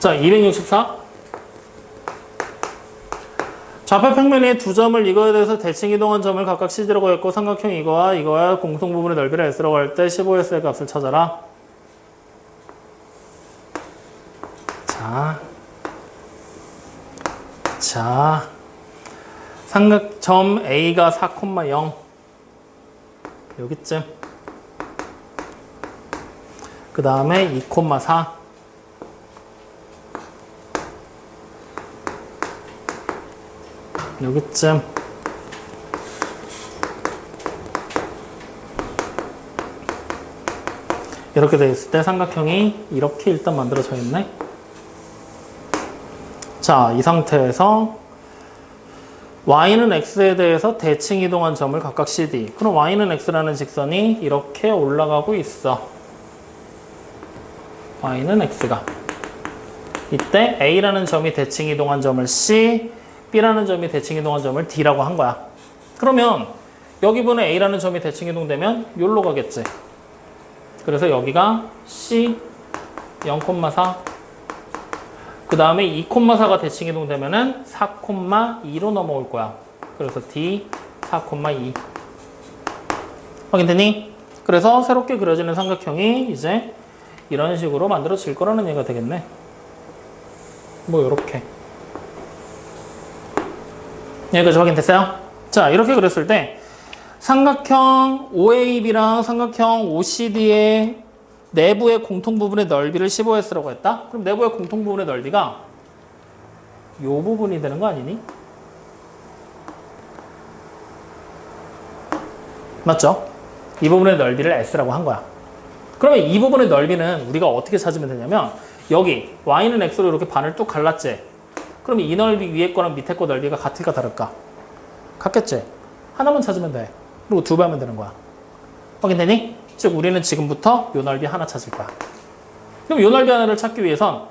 자, 264. 좌표 평면의 두 점을 이거에 대해서 대칭 이동한 점을 각각 CD라고 했고 삼각형 이거와 이거와 공통 부분의 넓이를 S라고 할 때 15S의 값을 찾아라. 자. 자. 삼각점 A가 4,0 여기쯤. 그 다음에 2,4 여기쯤. 이렇게 되어 있을 때 삼각형이 이렇게 일단 만들어져 있네. 자, 이 상태에서 y는 x에 대해서 대칭 이동한 점을 각각 cd. 그럼 y는 x라는 직선이 이렇게 올라가고 있어. y는 x가. 이때 a라는 점이 대칭 이동한 점을 c b라는 점이 대칭 이동한 점을 d라고 한 거야 그러면 여기 보는 a라는 점이 대칭 이동되면 여기로 가겠지 그래서 여기가 c 0,4 그 다음에 2,4가 대칭 이동되면은 4,2로 넘어올 거야. 그래서 D 4,2. 확인되니? 그래서 새롭게 그려지는 삼각형이 이제 이런 식으로 만들어질 거라는 얘기가 되겠네. 뭐, 요렇게. 여기까지 확인됐어요? 자, 이렇게 그렸을 때 삼각형 OAB랑 삼각형 OCD의 내부의 공통 부분의 넓이를 15S라고 했다? 그럼 내부의 공통 부분의 넓이가 이 부분이 되는 거 아니니? 맞죠? 이 부분의 넓이를 S라고 한 거야. 그러면 이 부분의 넓이는 우리가 어떻게 찾으면 되냐면 여기 Y는 X로 이렇게 반을 뚝 갈랐지? 그럼 이 넓이 위에 거랑 밑에 거 넓이가 같을까 다를까? 같겠지? 하나만 찾으면 돼. 그리고 두 배 하면 되는 거야. 확인되니? 즉 우리는 지금부터 요 넓이 하나 찾을 거야. 그럼 요 넓이 하나를 찾기 위해선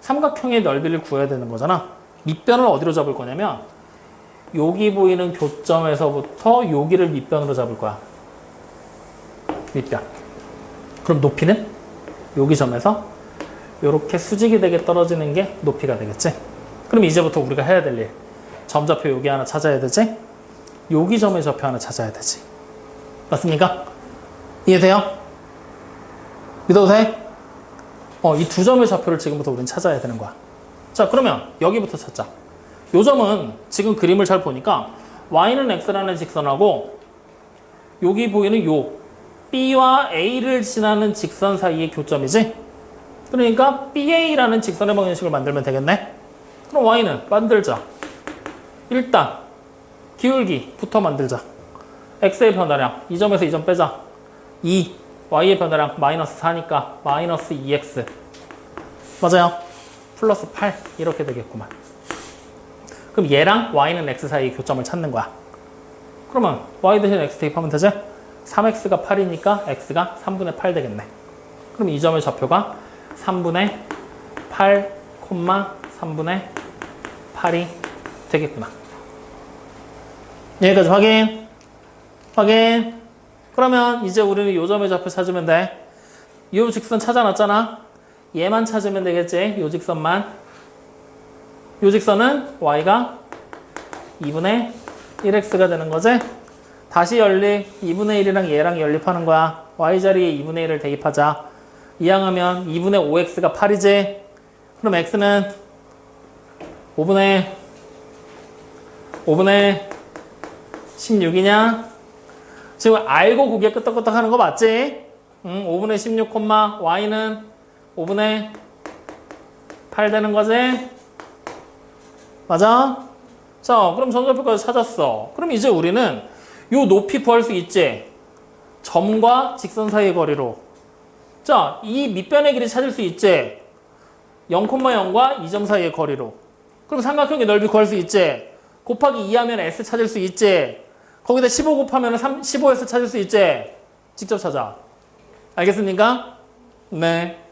삼각형의 넓이를 구해야 되는 거잖아. 밑변을 어디로 잡을 거냐면 여기 보이는 교점에서부터 여기를 밑변으로 잡을 거야. 밑변. 그럼 높이는 여기 점에서 이렇게 수직이 되게 떨어지는 게 높이가 되겠지. 그럼 이제부터 우리가 해야 될 일. 점좌표 여기 하나 찾아야 되지. 여기 점의 좌표 하나 찾아야 되지. 맞습니까? 이해돼요? 믿어도 돼? 어, 이 두 점의 좌표를 지금부터 우리는 찾아야 되는 거야. 자, 그러면 여기부터 찾자. 요 점은 지금 그림을 잘 보니까 y는 x라는 직선하고 여기 보이는 요 b와 a를 지나는 직선 사이의 교점이지? 그러니까 ba라는 직선의 방정식을 만들면 되겠네? 그럼 y는 만들자. 일단 기울기부터 만들자. x의 변화량 이 점에서 이점 빼자. 2 y의 변화량 마이너스 4니까 마이너스 2x 맞아요 플러스 8 이렇게 되겠구만 그럼 얘랑 y는 x 사이 교점을 찾는 거야 그러면 y 대신 x 대입하면 되지 3x가 8이니까 x가 3분의 8 되겠네 그럼 이 점의 좌표가 3분의 8, 3분의 8이 되겠구나 여기까지 확인 확인 그러면 이제 우리는 요 점의 좌표 찾으면 돼. 요 직선 찾아놨잖아. 얘만 찾으면 되겠지. 요 직선만. 요 직선은 y가 2분의 1x가 되는 거지. 다시 연립 2분의 1이랑 얘랑 연립하는 거야. y 자리에 2분의 1을 대입하자. 이항하면 2분의 5x가 8이지. 그럼 x는 5분의 5분의 16이냐? 지금 알고 고개 끄덕끄덕 하는 거 맞지? 응, 5분의 16, y는 5분의 8 되는 거지? 맞아? 자, 그럼 전좌표까지 찾았어. 그럼 이제 우리는 요 높이 구할 수 있지? 점과 직선 사이의 거리로. 자, 이 밑변의 길이 찾을 수 있지? 0,0과 이점 사이의 거리로. 그럼 삼각형의 넓이 구할 수 있지? 곱하기 2 하면 s 찾을 수 있지? 거기다 15 곱하면 3, 15에서 찾을 수 있지? 직접 찾아. 알겠습니까? 네.